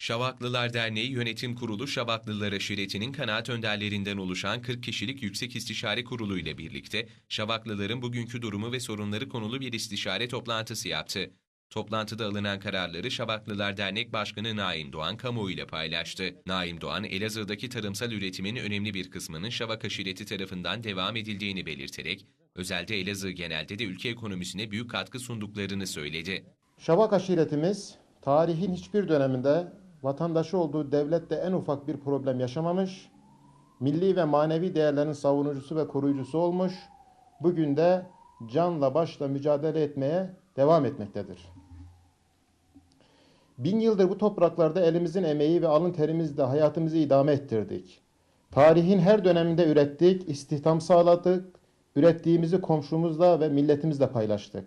Şavaklılar Derneği Yönetim Kurulu Şavaklılar Aşireti'nin kanaat önderlerinden oluşan 40 kişilik Yüksek İstişare Kurulu ile birlikte Şavaklıların bugünkü durumu ve sorunları konulu bir istişare toplantısı yaptı. Toplantıda alınan kararları Şavaklılar Dernek Başkanı Naim Doğan kamuoyuyla paylaştı. Naim Doğan, Elazığ'daki tarımsal üretimin önemli bir kısmının Şavak aşireti tarafından devam edildiğini belirterek, özelde Elazığ genelde de ülke ekonomisine büyük katkı sunduklarını söyledi. Şavak aşiretimiz tarihin hiçbir döneminde vatandaşı olduğu devlette en ufak bir problem yaşamamış, milli ve manevi değerlerin savunucusu ve koruyucusu olmuş, bugün de canla başla mücadele etmeye devam etmektedir. Bin yıldır bu topraklarda elimizin emeği ve alın terimizle hayatımızı idame ettirdik. Tarihin her döneminde ürettik, istihdam sağladık, ürettiğimizi komşumuzla ve milletimizle paylaştık.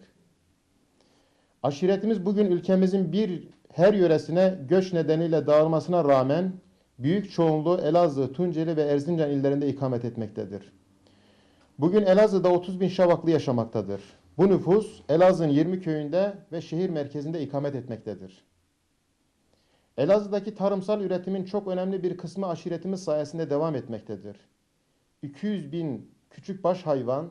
Aşiretimiz bugün ülkemizin bir her yöresine göç nedeniyle dağılmasına rağmen büyük çoğunluğu Elazığ, Tunceli ve Erzincan illerinde ikamet etmektedir. Bugün Elazığ'da 30 bin Şavaklı yaşamaktadır. Bu nüfus Elazığ'ın 20 köyünde ve şehir merkezinde ikamet etmektedir. Elazığ'daki tarımsal üretimin çok önemli bir kısmı aşiretimiz sayesinde devam etmektedir. 200 bin küçük baş hayvan,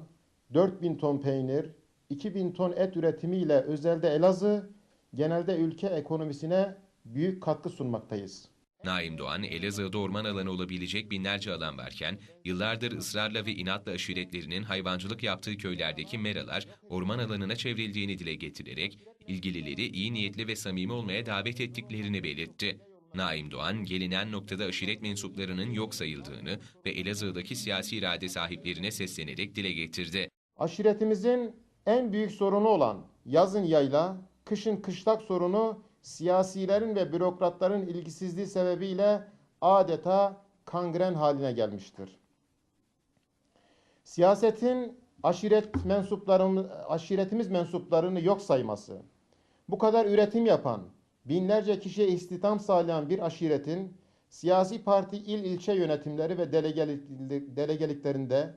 4 bin ton peynir, 2000 ton et üretimiyle özelde Elazığ, genelde ülke ekonomisine büyük katkı sunmaktayız. Naim Doğan, Elazığ'da orman alanı olabilecek binlerce alan varken, yıllardır ısrarla ve inatla aşiretlerinin hayvancılık yaptığı köylerdeki meralar orman alanına çevrildiğini dile getirerek, ilgilileri iyi niyetli ve samimi olmaya davet ettiklerini belirtti. Naim Doğan, gelinen noktada aşiret mensuplarının yok sayıldığını ve Elazığ'daki siyasi irade sahiplerine seslenerek dile getirdi. Aşiretimizin en büyük sorunu olan yazın yayla, kışın kışlak sorunu siyasilerin ve bürokratların ilgisizliği sebebiyle adeta kangren haline gelmiştir. Siyasetin aşiret mensuplarını, aşiretimiz mensuplarını yok sayması, bu kadar üretim yapan, binlerce kişiye istihdam sağlayan bir aşiretin siyasi parti il ilçe yönetimleri ve delegelik, delegeliklerinde,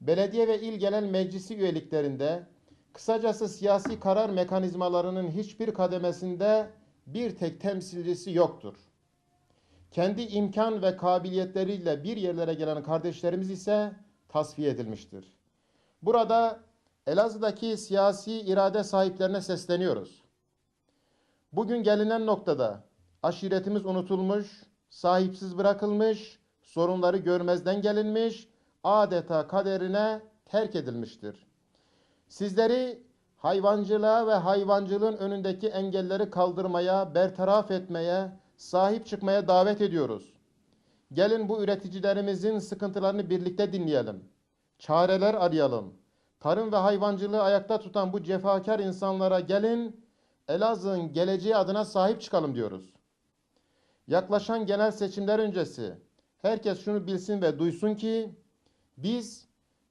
belediye ve il genel meclisi üyeliklerinde, kısacası siyasi karar mekanizmalarının hiçbir kademesinde bir tek temsilcisi yoktur. Kendi imkan ve kabiliyetleriyle bir yerlere gelen kardeşlerimiz ise tasfiye edilmiştir. Burada Elazığ'daki siyasi irade sahiplerine sesleniyoruz. Bugün gelinen noktada aşiretimiz unutulmuş, sahipsiz bırakılmış, sorunları görmezden gelinmiş, adeta kaderine terk edilmiştir. Sizleri hayvancılığa ve hayvancılığın önündeki engelleri kaldırmaya, bertaraf etmeye, sahip çıkmaya davet ediyoruz. Gelin bu üreticilerimizin sıkıntılarını birlikte dinleyelim. Çareler arayalım. Tarım ve hayvancılığı ayakta tutan bu cefakar insanlara gelin Elazığ'ın geleceği adına sahip çıkalım diyoruz. Yaklaşan genel seçimler öncesi herkes şunu bilsin ve duysun ki biz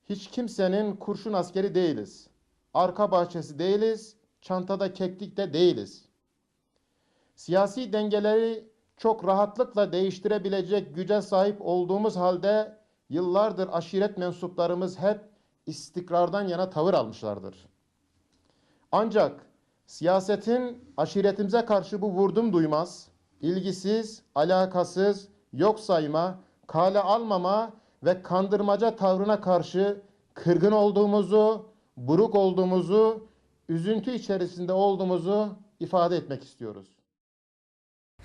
hiç kimsenin kurşun askeri değiliz. Arka bahçesi değiliz, çantada keklik de değiliz. Siyasi dengeleri çok rahatlıkla değiştirebilecek güce sahip olduğumuz halde yıllardır aşiret mensuplarımız hep istikrardan yana tavır almışlardır. Ancak siyasetin aşiretimize karşı bu vurdum duymaz, ilgisiz, alakasız, yok sayma, kale almama ve kandırmaca tavrına karşı kırgın olduğumuzu, buruk olduğumuzu, üzüntü içerisinde olduğumuzu ifade etmek istiyoruz.